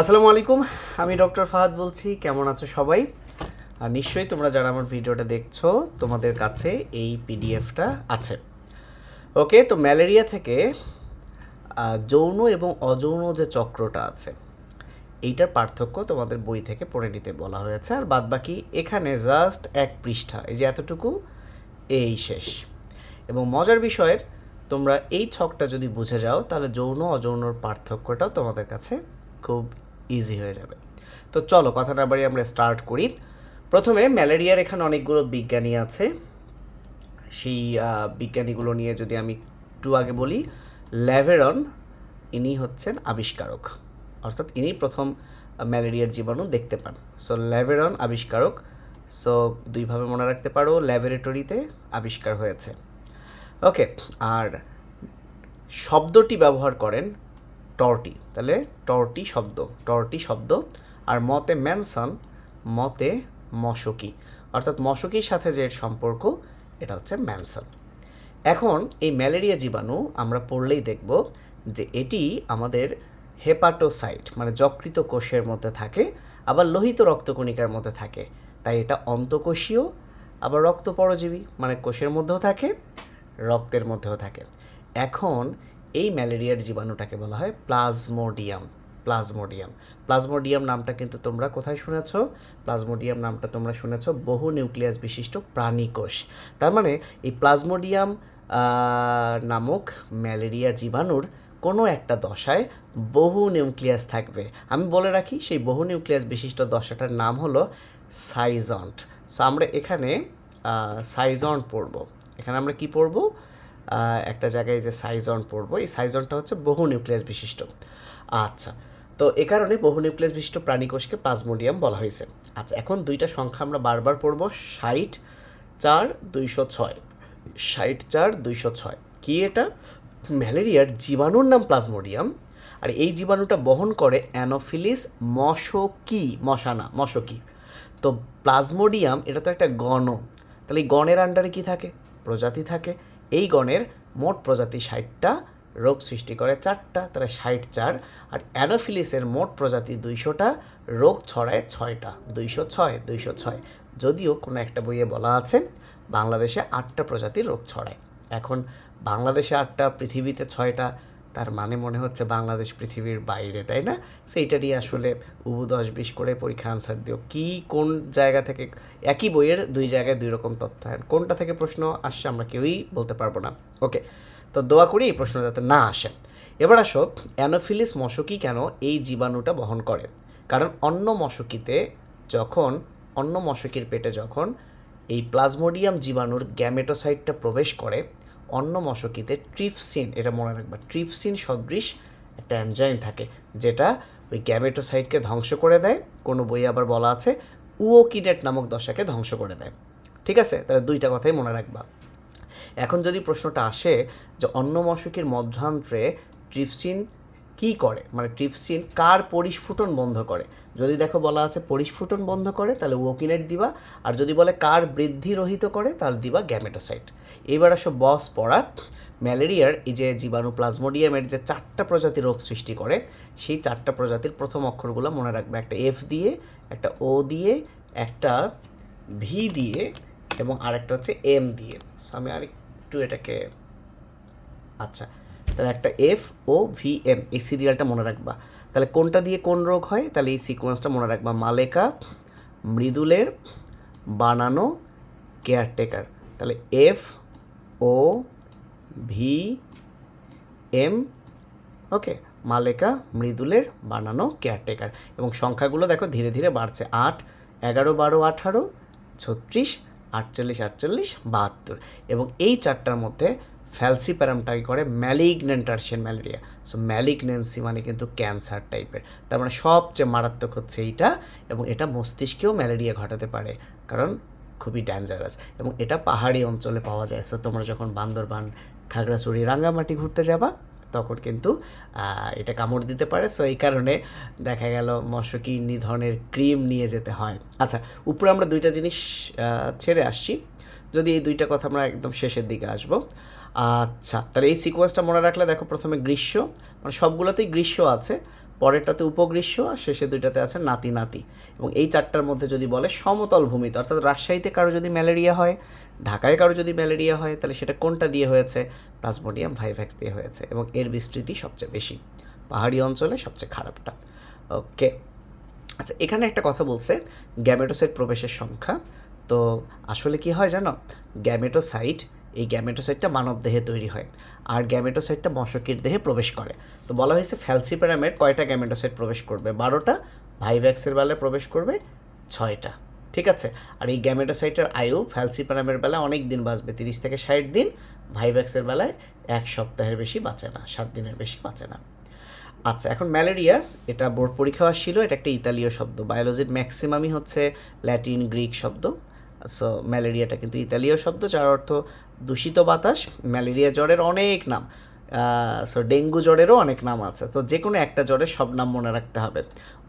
আসসালামু আলাইকুম, আমি ডক্টর ফাহাদ বলছি, কেমন আছো সবাই? আর নিশ্চয়ই তোমরা যারা আমার ভিডিওটা দেখছ, তোমাদের কাছে এই পিডিএফটা আছে। ওকে, তো ম্যালেরিয়া থেকে যৌন এবং অযৌন যে চক্রটা আছে, এইটার পার্থক্য তোমাদের বই থেকে পড়ে নিতে বলা হয়েছে। আর বাদবাকি এখানে জাস্ট এক পৃষ্ঠা, এই যে এতটুকু, এই শেষ। এবং মজার বিষয়ে, তোমরা এই ছকটা যদি বুঝে যাও, তাহলে যৌন অযৌনর পার্থক্যটাও তোমাদের কাছে খুব ইজি হয়ে যাবে। তো চলো কথা না বাড়ি আমরা স্টার্ট করি। প্রথমে ম্যালেরিয়ার এখানে অনেকগুলো বিজ্ঞানী আছে। সেই বিজ্ঞানীগুলো নিয়ে যদি আমি একটু আগে বলি, ল্যাভেরন ইনি হচ্ছেন আবিষ্কারক। অর্থাৎ ইনি প্রথম ম্যালেরিয়ার জীবাণু দেখতে পান। সো ল্যাভেরন আবিষ্কারক। সো দুইভাবে মনে রাখতে পারো, ল্যাবরেটরিতে আবিষ্কার হয়েছে। ওকে আর শব্দটি ব্যবহার করেন টর্টি, তাহলে টর্টি শব্দ টর্টি শব্দ। আর মতে ম্যানসন, মতে মশকি, অর্থাৎ মশকির সাথে যে সম্পর্ক, এটা হচ্ছে ম্যানসন। এখন এই ম্যালেরিয়া জীবাণু আমরা পড়লেই দেখব যে এটি আমাদের হেপাটোসাইট মানে যকৃত কোষের মধ্যে থাকে, আবার লোহিত রক্তকণিকার মধ্যে থাকে। তাই এটা অন্তকোষীয়, আবার রক্ত পরজীবী মানে কোষের মধ্যেও থাকে, রক্তের মধ্যেও থাকে। এখন এই ম্যালেরিয়ার জীবাণুটাকে বলা হয় প্লাজমোডিয়াম প্লাজমোডিয়াম। প্লাজমোডিয়াম নামটা কিন্তু তোমরা কোথায় শুনেছ? প্লাজমোডিয়াম নামটা তোমরা শুনেছ বহু নিউক্লিয়াস বিশিষ্ট প্রাণীকোষ তার মানে এই প্লাজমোডিয়াম নামক ম্যালেরিয়া জীবাণুর কোনো একটা দশায় বহু নিউক্লিয়াস থাকবে। আমি বলে রাখি, সেই বহু নিউক্লিয়াস বিশিষ্ট দশাটার নাম হলো সাইজন্ট। সো আমরা এখানে সাইজন্ট পড়ব। এখানে আমরা কি পড়ব? একটা জায়গায় যে সাইজন পড়ব, এই সাইজনটা হচ্ছে বহু নিউক্লিয়াস বিশিষ্ট। আচ্ছা তো এ কারণে বহু নিউক্লিয়াস বিশিষ্ট প্রাণীকোষকে প্লাজমোডিয়াম বলা হয়েছে। আচ্ছা এখন দুইটা সংখ্যা আমরা বারবার পড়ব, ষাট চার দুইশো ছয়। ষাট চার দুইশো ছয়, কি এটা? ম্যালেরিয়ার জীবাণুর নাম প্লাজমোডিয়াম। আর এই জীবাণুটা বহন করে অ্যানোফিলিস মশকি মশানা মশকি। তো প্লাজমোডিয়াম, এটা তো একটা গণ। তাহলে এই গণের আন্ডারে কি থাকে? প্রজাতি থাকে। এই গণের মোট প্রজাতি ষাটটা, রোগ সৃষ্টি করে চারটা, তাহলে ষাট চার, আর অ্যানোফিলিসের মোট প্রজাতি দুইশোটা, রোগ ছড়ায় ছয়টা, দুইশো ছয় দুইশো ছয়। যদিও কোনো একটা বইয়ে বলা আছে, বাংলাদেশে আটটা প্রজাতির রোগ ছড়ায়। এখন বাংলাদেশে আটটা, পৃথিবীতে ছয়টা তার মানে মনে হচ্ছে বাংলাদেশ পৃথিবীর বাইরে, তাই না? সেইটারই আসলে উবু দশ বিশ করে পরীক্ষা আনসার দিও। কি, কোন জায়গা থেকে, একই বইয়ের দুই জায়গায় দুই রকম তথ্য হয় কোনটা থেকে প্রশ্ন আসছে আমরা কেউই বলতে পারব না। ওকে তো দোয়া করি এই প্রশ্ন যাতে না আসে। এবার আসো, অ্যানোফিলিস মশকি কেন এই জীবাণুটা বহন করে? কারণ অন্য মশকিতে যখন, অন্য মশকির পেটে যখন এই প্লাজমোডিয়াম জীবাণুর গ্যামেটোসাইটটা প্রবেশ করে অন্য মশকিতে ট্রিপসিন, এটা মনে রাখবা, ট্রিপসিন সদৃশ একটা অ্যানজাইম থাকে, যেটা ওই গ্যামেটোসাইটকে ধ্বংস করে দেয়, কোনো বই আবার বলা আছে উওকিডেট নামক দশাকে ধ্বংস করে দেয়, ঠিক আছে? তাহলে দুইটা কথাই মনে রাখবা। এখন যদি প্রশ্নটা আসে যে অন্য মশকের মধ্যান্ত্রে ট্রিপসিন কি করে? মানে ট্রিপসিন কার পরিস্ফুটন বন্ধ করে? যদি দেখো বলা আছে পরিস্ফুটন বন্ধ করে, তাহলে ওকিনেট দিবা, আর যদি বলে কার বৃদ্ধি রহিত করে তাহলে দিবা গ্যামেটোসাইট। এবার আসো বস পড়া, ম্যালেরিয়ার এই যে জীবাণু প্লাজমোডিয়ামের যে চারটা প্রজাতির রোগ সৃষ্টি করে, সেই চারটা প্রজাতির প্রথম অক্ষরগুলো মনে রাখবে। একটা এফ দিয়ে, একটা ও দিয়ে, একটা ভি দিয়ে, এবং আরেকটা হচ্ছে এম দিয়ে। আমি আরেকটু এটাকে আচ্ছা তাহলে একটা এফ ও ভি এম এই সিরিয়ালটা মনে রাখবা। তাহলে কোনটা দিয়ে কোন রোগ হয়? তাহলে এই সিকোয়েন্সটা মনে রাখবা। মালেকা, মৃদুলের, বানানো কেয়ারটেকার তাহলে F O V M okay Maleka, মৃদুলের, বানানো কেয়ারটেকার এবং সংখ্যাগুলো দেখো, ধীরে ধীরে বাড়ছে। আট, এগারো, বারো, আঠারো, ছত্রিশ, আটচল্লিশ আটচল্লিশ, বাহাত্তর। এবং এই চারটার মধ্যে ফ্যালসিপ্যারামটাকে করে malignant tertian malaria. So malignancy মানে কিন্তু ক্যান্সার টাইপের। তার মানে সবচেয়ে মারাত্মক হচ্ছে এইটা এবং এটা মস্তিষ্কেও ম্যালেরিয়া ঘটাতে পারে কারণ খুবই ডেঞ্জারাস এবং এটা পাহাড়ি অঞ্চলে পাওয়া যায়। সো তোমরা যখন বান্দরবান, খাগড়াছড়ি, রাঙ্গামাটি ঘুরতে যাবা, তখন কিন্তু এটা কামড় দিতে পারে। সো এই কারণে দেখা গেল মশকি নিধনের ক্রিম নিয়ে যেতে হয়। আচ্ছা উপরে আমরা দুইটা জিনিস ছেড়ে আসছি। যদি এই দুইটা কথা আমরা একদম শেষের দিকে আসব। আচ্ছা তাহলে এই সিকোয়েন্সটা মনে রাখলে দেখো প্রথমে গ্রীষ্ম মানে সবগুলোতেই গ্রীষ্ম আছে, পরেরটাতে উপগ্রীষ্ম, আর শেষে দুইটাতে আছে নাতি নাতি। এবং এই চারটার মধ্যে যদি বলে সমতল ভূমিতে, অর্থাৎ রাজশাহীতে কারও যদি ম্যালেরিয়া হয়, ঢাকায় কারও যদি ম্যালেরিয়া হয়, তাহলে সেটা কোনটা দিয়ে হয়েছে? প্লাজমোডিয়াম ভাইভ্যাক্স দিয়ে হয়েছে, এবং এর বিস্তৃতি সবচেয়ে বেশি, পাহাড়ি অঞ্চলে সবচেয়ে খারাপটা। ওকে আচ্ছা এখানে একটা কথা বলছে গ্যামেটোসাইট প্রবেশের সংখ্যা। তো আসলে কি হয় জানো? গ্যামেটোসাইট এই গ্যামেটোসাইটটা মানব দেহে তৈরি হয় আর গ্যামেটোসাইটটা মশকির দেহে প্রবেশ করে। তো বলা হয়েছে ফ্যালসিপ্যারামের কয়টা গ্যামেটোসাইট প্রবেশ করবে? বারোটা ভাইভ্যাক্সের বেলায় প্রবেশ করবে ছয়টা। ঠিক আছে? আর এই গ্যামেটোসাইটের আয়ু ফ্যালসিপ্যারামের বেলায় অনেক দিন বাঁচবে, তিরিশ থেকে ষাট দিন ভাইভ্যাক্সের বেলায় এক সপ্তাহের বেশি বাঁচে না, সাত দিনের বেশি বাঁচে না। আচ্ছা এখন ম্যালেরিয়া, এটা বোর্ড পরীক্ষা আসছিল, এটা একটা ইতালীয় শব্দ। বায়োলজির ম্যাক্সিমামই হচ্ছে ল্যাটিন গ্রিক শব্দ। সো ম্যালেরিয়াটা কিন্তু ইতালীয় শব্দ, যার অর্থ দূষিত বাতাস ম্যালেরিয়া জ্বরের অনেক নাম। সো ডেঙ্গু জ্বরেরও অনেক নাম আছে। তো যে কোনো একটা জ্বরের সব নাম মনে রাখতে হবে।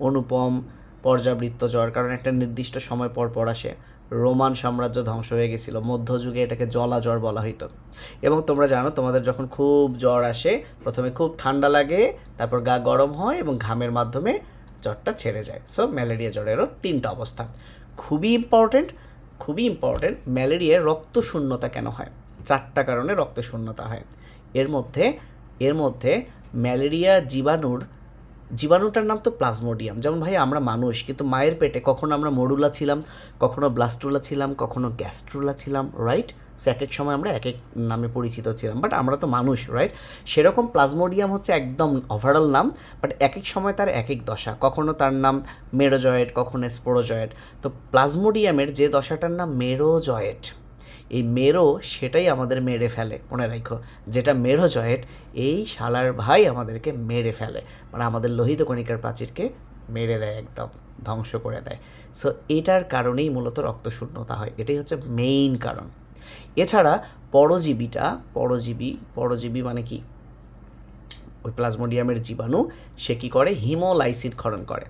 অনুপম, পর্যাবৃত্ত জ্বর, কারণ একটা নির্দিষ্ট সময় পর পর আসে। রোমান সাম্রাজ্য ধ্বংস হয়ে গেছিল। মধ্যযুগে এটাকে জলা জ্বর বলা হতো এবং তোমরা জানো, তোমাদের যখন খুব জ্বর আসে, প্রথমে খুব ঠান্ডা লাগে, তারপর গা গরম হয় এবং ঘামের মাধ্যমে জ্বরটা ছেড়ে যায়। সো ম্যালেরিয়া জ্বরেরও তিনটা অবস্থা খুবই ইম্পর্ট্যান্ট খুবই ইম্পর্টেন্ট ম্যালেরিয়ায় রক্ত শূন্যতা কেন হয়? চারটা কারণে রক্ত শূন্যতা হয়। এর মধ্যে এর মধ্যে ম্যালেরিয়া জীবাণুর, জীবাণুটার নাম তো প্লাজমোডিয়াম। যেমন ভাই, আমরা মানুষ, কিন্তু মায়ের পেটে কখনো আমরা মরুলা ছিলাম, কখনো ব্লাস্টুলা ছিলাম, কখনো গ্যাস্ট্রুলা ছিলাম রাইট এক এক সময় আমরা এক এক নামে পরিচিত ছিলাম বাট আমরা তো মানুষ রাইট সেরকম প্লাজমোডিয়াম হচ্ছে একদম ওভারঅল নাম বাট এক এক সময় তার এক এক দশা। কখনো তার নাম মেরোজয়েড, কখনো স্পোরোজয়েড। তো প্লাজমোডিয়ামের যে দশাটার নাম মেরোজয়েড, এই মেরো সেটাই আমাদের মেরে ফেলে, মনে রাখো। যেটা মেরোজয়েট এই শালার ভাই আমাদেরকে মেরে ফেলে মানে আমাদের লোহিত কণিকার প্রাচীরকে মেরে দেয় একদম, ধ্বংস করে দেয়। সো এটার কারণেই মূলত রক্তশূন্যতা হয়, এটাই হচ্ছে মেইন কারণ। এছাড়া পরজীবীটা, পরজীবী পরজীবী মানে কি? ওই প্লাজমোডিয়ামের জীবাণু, সে কী করে? হিমোলাইসিড ক্ষরণ করে।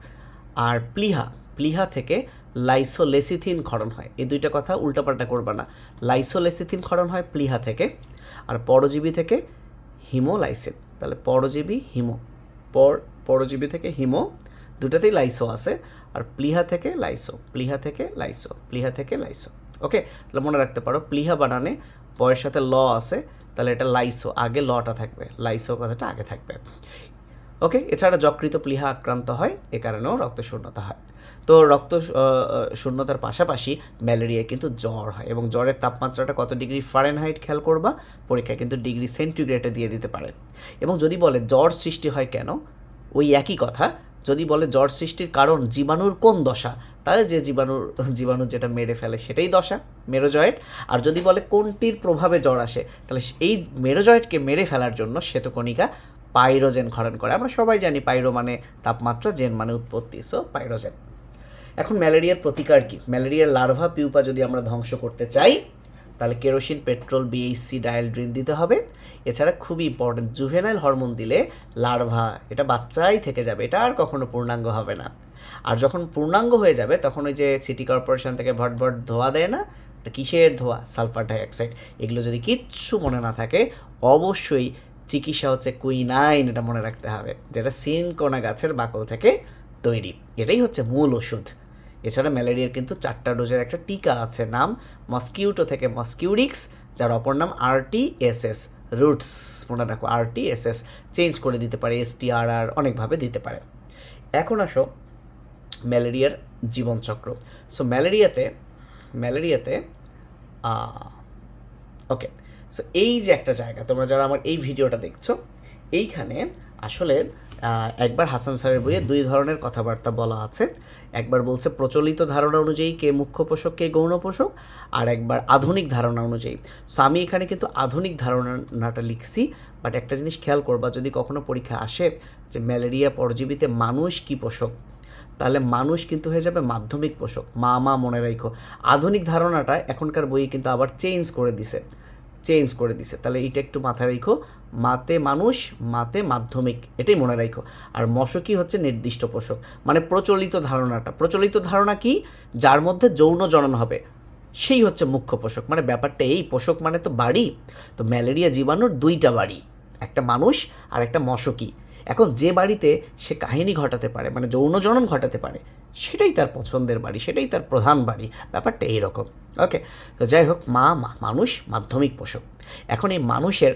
আর প্লিহা প্লিহা থেকে লাইসোলেসিথিন ক্ষরণ হয়। এই দুইটা কথা উল্টাপাল্টা করবা না। লাইসোলেসিথিন ক্ষরণ হয় প্লিহা থেকে, আর পরজীবী থেকে হিমোলাইসিন। তাহলে পরজীবী, হিমো, পর, পরজীবী থেকে হিমো, দুটাতেই লাইসো আছে। আর প্লিহা থেকে লাইসো, প্লিহা থেকে লাইসো, প্লিহা থেকে লাইসো। ওকে? তাহলে মনে রাখতে পারো, প্লিহা বানানে পয়ের সাথে ল আছে, তাহলে এটা লাইসো, আগে লটা থাকবে, লাইসো কথাটা আগে থাকবে। ওকে? এছাড়া যকৃত প্লিহা আক্রান্ত হয়, এ কারণেও রক্ত শূন্যতা হয়। তো রক্ত শূন্যতার পাশাপাশি ম্যালেরিয়া কিন্তু জ্বর হয় এবং জ্বরের তাপমাত্রাটা কত ডিগ্রি ফারেনহাইট খেয়াল করবা? পরীক্ষায় কিন্তু ডিগ্রি সেন্টিগ্রেডে দিয়ে দিতে পারে। এবং যদি বলে জ্বর সৃষ্টি হয় কেন? ওই একই কথা যদি বলে জ্বর সৃষ্টির কারণ জীবাণুর কোন দশা, তাহলে যে জীবাণুর জীবাণু যেটা মেরে ফেলে সেটাই দশা মেরোজয়েট আর যদি বলে কোনটির প্রভাবে জ্বর আসে, তাহলে এই মেরোজয়েটকে মেরে ফেলার জন্য শ্বেতকণিকা পাইরোজেন ক্ষরণ করে। আমরা সবাই জানি পাইরো মানে তাপমাত্রা, জেন মানে উৎপত্তি সো পাইরোজেন। এখন ম্যালেরিয়ার প্রতিকার কি? ম্যালেরিয়ার লার্ভা পিউপা যদি আমরা ধ্বংস করতে চাই তাহলে কেরোসিন, পেট্রোল বিএইচসি ডায়ালড্রিন দিতে হবে। এছাড়া খুবই ইম্পর্টেন্ট জুভেনাইল হরমোন দিলে লার্ভা এটা বাচ্চাই থেকে যাবে, এটা আর কখনো পূর্ণাঙ্গ হবে না। আর যখন পূর্ণাঙ্গ হয়ে যাবে, তখন ওই যে সিটি কর্পোরেশন থেকে ভট ভট ধোয়া দেয় না কিসের ধোয়া? সালফার ডাইঅক্সাইড এগুলো যদি কিচ্ছু মনে না থাকে, অবশ্যই চিকিৎসা হচ্ছে কুইনাইন এটা মনে রাখতে হবে, যেটা সিনকোনা গাছের বাকল থেকে তৈরি। এটাই হচ্ছে মূল ওষুধ। এছাড়া ম্যালেরিয়ার কিন্তু চারটা ডোজের একটা টিকা আছে, নাম মস্কিউটো থেকে মস্কিউরিক্স, যার অপর নাম আরটিএসএস, রুটস, মনে রাখো, আরটিএসএস, চেঞ্জ করে দিতে পারে, এসটিআরআর অনেকভাবে দিতে পারে। এখন আসো ম্যালেরিয়ার জীবনচক্র। সো ম্যালেরিয়াতে ম্যালেরিয়াতে ওকে সো এই যে একটা জায়গা, তোমরা যারা আমার এই ভিডিওটা দেখছ, এইখানে আসলে একবার হাসান স্যারের বইয়ে দুই ধরনের কথাবার্তা বলা আছে। একবার বলছে, প্রচলিত ধারণা অনুযায়ী কে মুখ্য পোষক, কে গৌণ পোষক? আর একবার, আধুনিক ধারণা অনুযায়ী। সো আমি এখানে কিন্তু আধুনিক ধারণাটা লিখছি বাট একটা জিনিস খেয়াল করবা, যদি কখনো পরীক্ষা আসে যে ম্যালেরিয়া পরজীবীতে মানুষ কি পোষক, তাহলে মানুষ কিন্তু হয়ে যাবে মাধ্যমিক পোষক। মা মা, মনে রাখো। আধুনিক ধারণাটা এখনকার বইয়ে কিন্তু আবার চেঞ্জ করে দিছে। চেঞ্জ করে দিছে। তাহলে এটা একটু মাথায় রেখো। মাতে মানুষ, মাতে মাধ্যমিক, এটাই মনে রাখো। আর মশকই হচ্ছে নির্দিষ্ট পোষক। মানে প্রচলিত ধারণাটা। প্রচলিত ধারণা কি? যার মধ্যে যৌন জনন হবে। সেই হচ্ছে মুখ্য পোষক। মানে ব্যাপারটা এই, পোষক মানে তো বাড়ি। তো ম্যালেরিয়া জীবাণুর দুইটা বাড়ি। একটা মানুষ আর একটা মশকি। এখন যে বাড়িতে সে কাহিনী ঘটাতে পারে মানে যৌনজনন ঘটাতে পারে, সেটাই তার পছন্দের বাড়ি, সেটাই তার প্রধান বাড়ি, ব্যাপারটা এইরকম। ওকে তো যাই হোক, মা মানুষ, মাধ্যমিক পশু এখন এই মানুষের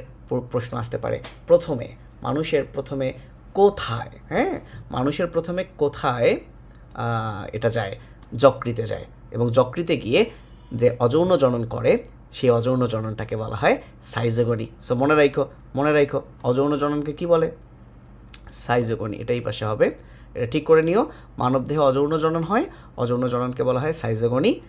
প্রশ্ন আসতে পারে, প্রথমে মানুষের প্রথমে কোথায় হ্যাঁ? মানুষের প্রথমে কোথায় এটা যায়, যকৃতে যায়। এবং যকৃতে গিয়ে যে অযৌন জনন করে, সেই অযৌন জননটাকে বলা হয় সাইজোগনি। সো মনে রাখো মনে রাখো অযৌন জননকে কি বলে? সাইজোগনি এটাই পাশে হবে। এটা ঠিক করে নিও মানবদেহে অযৌন জনন হয়, অযৌন জননকে বলা হয় সাইজোগনি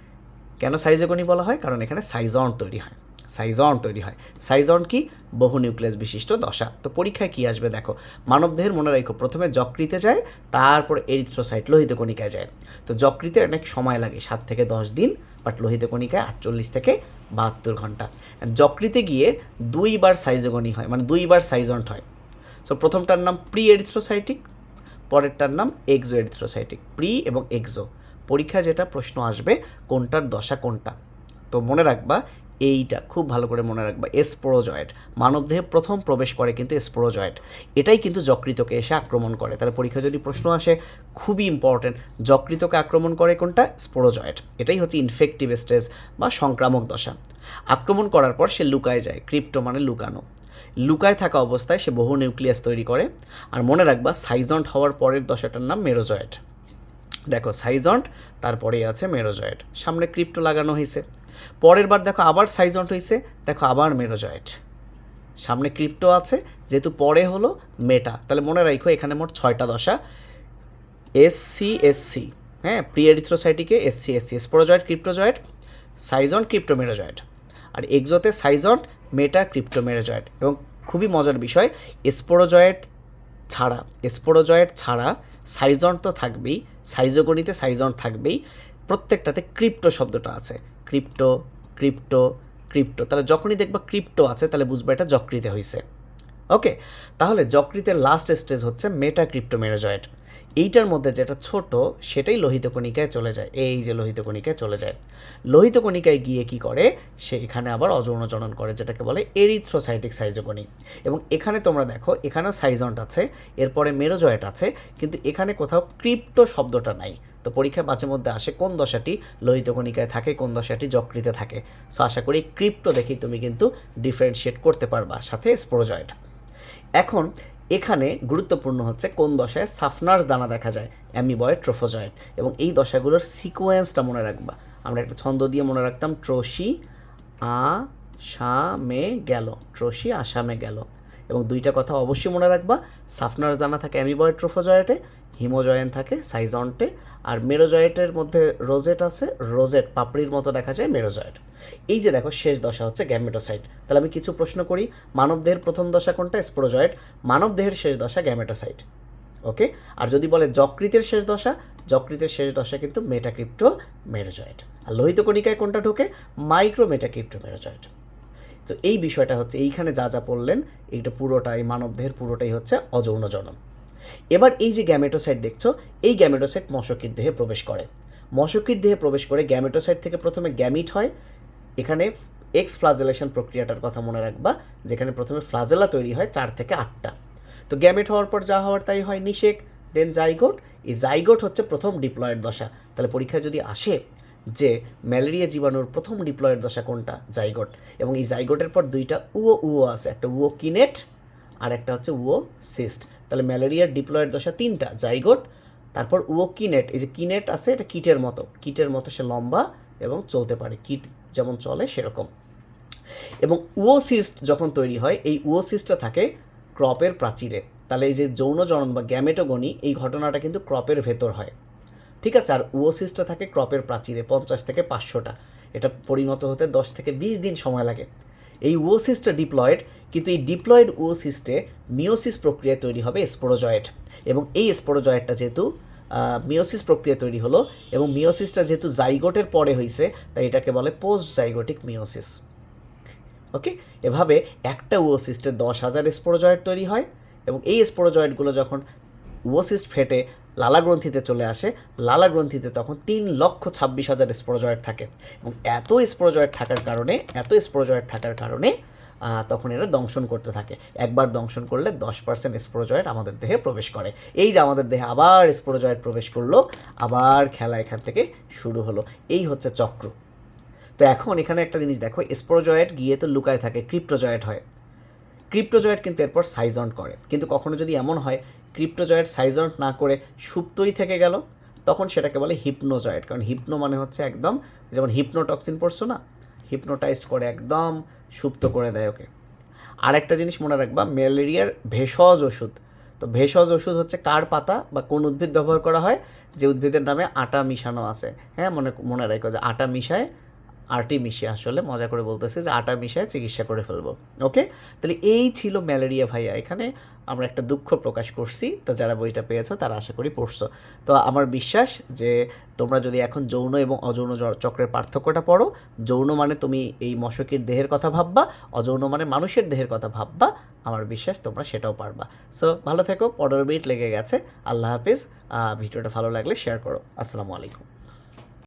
কেন সাইজোগনি বলা হয়? কারণ এখানে সাইজন তৈরি হয়। সাইজন তৈরি হয়। সাইজন কি? বহু নিউক্লিয়াস বিশিষ্ট দশা। তো পরীক্ষায় কি আসবে দেখো মানবদেহের মনে রাখো, প্রথমে যকৃতে যায়, তারপর এরিথ্রোসাইট লোহিত কণিকায় যায়। তো যকৃতে অনেক সময় লাগে, সাত থেকে দশ দিন, বাট লোহিত কণিকায় আটচল্লিশ থেকে বাহাত্তর ঘণ্টা। যকৃতে গিয়ে দুইবার সাইজোগনি হয় মানে দুইবার সাইজন্ট হয়। সো প্রথমটার নাম প্রি এরিথ্রোসাইটিক পরেরটার নাম এক্সো এরিথ্রোসাইটিক প্রি এবং এক্সো পরীক্ষায় যেটা প্রশ্ন আসবে, কোনটার দশা কোনটা? তো মনে রাখবা, এইটা খুব ভালো করে মনে রাখবা, এসপোরোজয়েড। মানবদেহে প্রথম প্রবেশ করে কিন্তু এসপোরোজয়েড। এটাই কিন্তু যকৃতকে এসে আক্রমণ করে। তাহলে পরীক্ষা যদি প্রশ্ন আসে, খুবই ইম্পর্টেন্ট যকৃতকে আক্রমণ করে কোনটা? স্পোরোজয়েড এটাই হচ্ছে ইনফেক্টিভ স্টেজ বা সংক্রামক দশা। আক্রমণ করার পর সে লুকায় যায়, ক্রিপ্টো মানে লুকানো। লুকায় থাকা অবস্থায় সে বহু নিউক্লিয়াস তৈরি করে। আর মনে রাখবা, সাইজন্ট হওয়ার পরের দশাটার নাম মেরোজয়েড। দেখো, সাইজন্ট, তারপরেই আছে মেরোজয়েড। সামনে ক্রিপ্টো লাগানো হয়েছে। পরের বার দেখো আবার সাইজন্ট হয়েছে, দেখো আবার মেরোজয়েড। সামনে ক্রিপ্টো আছে, যেহেতু পরে হলো মেটা। তাহলে মনে রাখো, এখানে মোট ছয়টা দশা। এস সি এস সি হ্যাঁ pre এরিথ্রোসাইটিকে S C S C sporozoite cryptozoite সাইজন cryptomerozoite. আর এক্সোতে সাইজন মেটা ক্রিপ্টোমেরোজয়েড এবং খুবই মজার বিষয় স্পোরোজয়েড ছাড়া স্পোরোজয়েড ছাড়া সাইজন তো থাকবেই সাইজোগণিতে সাইজন থাকবেই, প্রত্যেকটাতে ক্রিপ্টো শব্দটা আছে। ক্রিপ্টো ক্রিপ্টো ক্রিপ্টো তাহলে যখনই দেখবা ক্রিপ্টো আছে, তাহলে বুঝবা এটা যকৃতে হয়েছে ওকে তাহলে যকৃতের লাস্ট স্টেজ হচ্ছে মেটা ক্রিপ্টোমেরোজয়েড এইটার মধ্যে যেটা ছোট, সেটাই লোহিত কণিকায় চলে যায়। এই যে লোহিত কণিকায় চলে যায়। লোহিত কণিকায় গিয়ে কি করে? সে এখানে আবার অযৌন জনন করে, যেটাকে বলে এরিথ্রোসাইটিক সাইজোগনি এবং এখানে তোমরা দেখো, এখানেও সাইজন্ট আছে, এরপরে মেরোজয়েট আছে, কিন্তু এখানে কোথাও ক্রিপ্টো শব্দটা নাই। তো পরীক্ষায় মাঝে মধ্যে আসে কোন দশাটি লোহিত কণিকায় থাকে, কোন দশাটি যকৃতে থাকে। সো আশা করি ক্রিপ্টো দেখেই তুমি কিন্তু ডিফারেন্সিয়েট করতে পারবা, সাথে স্পোরোজয়েড এখন এখানে গুরুত্বপূর্ণ হচ্ছে কোন দশায় সাফনার্স দানা দেখা যায় অ্যামিবয় ট্রোফোজয়েড। এবং এই দশাগুলোর সিকোয়েন্সটা মনে রাখবা। আমরা একটা ছন্দ দিয়ে মনে রাখতাম ট্রসি আ সামে গেল ট্রসি আসামে গেল। এবং দুইটা কথা অবশ্যই মনে রাখবা। সাফনার্স দানা থাকে অ্যামিবয়েড ট্রোফোজয়েটে, হিমোজয়েন থাকে সাইজন্টে, আর মেরোজয়েটের মধ্যে রোজেট আছে, রোজেট পাপড়ির মতো দেখা যায় মেরোজয়েট। এই যে দেখো, শেষ দশা হচ্ছে গ্যামেটোসাইট। তাহলে আমি কিছু প্রশ্ন করি, মানবদেহের প্রথম দশা কোনটা? স্পোরোজয়েট। মানবদেহের শেষ দশা গ্যামেটোসাইট। ওকে? আর যদি বলে যকৃতের শেষ দশা, যকৃতের শেষ দশা কিন্তু মেটাক্রিপ্টো মেরোজয়েট আর লোহিত কণিকায় কোনটা ঢোকে? মাইক্রো মেটাক্রিপ্টো মেরোজয়েট তো এই বিষয়টা হচ্ছে, এইখানে যা যা পড়লেন, এইটা পুরোটাই, মানবদেহের পুরোটাই হচ্ছে অযৌন জনন। এবার এই যে গ্যামেটোসাইট দেখছ, এই গ্যামেটোসাইট মশকির দেহে প্রবেশ করে। মশকির দেহে প্রবেশ করে গ্যামেটোসাইট থেকে প্রথমে গ্যামিট হয়। এখানে এক্স ফ্লাজেলেশন প্রক্রিয়াটার কথা মনে রাখবা, যেখানে প্রথমে ফ্লাজেলা তৈরি হয় চার থেকে আটটা। তো গ্যামেট হওয়ার পর যা হওয়ার তাই হয় নিষেক দেন জাইগোট এই জাইগোট হচ্ছে প্রথম ডিপ্লয়েড দশা। তাহলে পরীক্ষায় যদি আসে যে ম্যালেরিয়া জীবাণুর প্রথম ডিপ্লয়েড দশা কোনটা? জাইগোট। এবং এই জাইগোটের পর দুইটা উও উও আছে, একটা উও কিনেট আর একটা হচ্ছে উও সিস্ট। তাহলে ম্যালেরিয়ার ডিপ্লয়েড দশা তিনটা, জাইগোট, তারপর উও কিনেট। এই যে কিনেট আছে, এটা কিটের মতো। কিটের মতো সে লম্বা এবং চলতে পারে। কিট যেমন চলে সেরকম। এবং উওসিস্ট যখন তৈরি হয়, এই উওসিস্টটা থাকে ক্রপের প্রাচীরে। তাহলে এই যে যৌন জনন বা গ্যামেটোগনি, এই ঘটনাটা কিন্তু ক্রপের ভেতর হয়। ঠিক আছে, আর উওসিস্টটা থাকে ক্রপের প্রাচীরে পঞ্চাশ থেকে পাঁচশোটা। এটা পরিণত হতে দশ থেকে বিশ দিন সময় লাগে। এই উওসিস্টটা ডিপ্লয়েড, কিন্তু এই ডিপ্লয়েড ওসিস্টে মিওসিস প্রক্রিয়া তৈরি হবে স্পোরোজয়েট এবং এই স্পোরোজয়েটটা যেহেতু মিওসিস প্রক্রিয়া তৈরি হলো, এবং মিওসিসটা যেহেতু জাইগোটের পরে হয়েছে তাই এটাকে বলে পোস্ট জাইগোটিক মিওসিস। ওকে? এভাবে একটা ওসিস্টে দশ হাজার স্পোরোজয়েট তৈরি হয়, এবং এই স্পোরোজয়েটগুলো যখন উওসিস্ট ফেটে লালা গ্রন্থিতে চলে আসে। লালা গ্রন্থিতে তখন তিন লক্ষ ছাব্বিশ হাজার স্পোরোজয়েট থাকে এবং এত স্পোরোজয়েট থাকার কারণে, এত স্পোরোজয়েট থাকার কারণে তখন এরা দংশন করতে থাকে। একবার দংশন করলে দশ পার্সেন্ট স্পোরোজয়েড আমাদের দেহে প্রবেশ করে। এই যে আমাদের দেহে আবার স্পোরোজয়েড প্রবেশ করল, আবার খেলা এখান থেকে শুরু হলো। এই হচ্ছে চক্র। তো এখন এখানে একটা জিনিস দেখো, স্পোরোজয়েড গিয়ে তো লুকায় থাকে, ক্রিপ্টোজয়েড হয়। ক্রিপ্টোজয়েড কিন্তু এরপর সাইজন্ট করে। কিন্তু কখনো যদি এমন হয় ক্রিপ্টোজয়েড সাইজন্ট না করে সুপ্তই থেকে গেল, তখন সেটাকে বলে হিপনোজয়েড কারণ হিপনো মানে হচ্ছে একদম, যেমন হিপনোটক্সিন পড়ছো না হিপনোটাইজড করে একদম সুপ্ত করে দেয় ওকে। আরেকটা জিনিস মনে রাখবা ম্যালেরিয়ার ভেষজ ওষুধ। তো ভেষজ ওষুধ হচ্ছে কার পাতা বা কোন উদ্ভিদ ব্যবহার করা হয়, যে উদ্ভিদের নামে আটা মিশানো আছে। হ্যাঁ মনে মনে রাখো যে আটা মিশায় আরটি মিশিয়ে আসলে মজা করে বলতেছে যে আটা মিশায় চিকিৎসা করে ফেলব, ওকে? তাহলে এই ছিল ম্যালেরিয়া ভাইয়া। এখানে আমরা একটা দুঃখ প্রকাশ করছি। তো যারা বইটা পেয়েছ তারা আশা করি পড়ছো। তো আমার বিশ্বাস যে তোমরা যদি এখন যৌন এবং অযৌন চক্রের পার্থক্যটা পড়ো, যৌন মানে তুমি এই মশকির দেহের কথা ভাববা, অযৌন মানে মানুষের দেহের কথা ভাববা, আমার বিশ্বাস তোমরা সেটাও পারবা। সো ভালো থেকো, পনেরো মিনিট লেগে গেছে। আল্লাহ হাফিজ। ভিডিওটা ভালো লাগলে শেয়ার করো। আসসালামু আলাইকুম।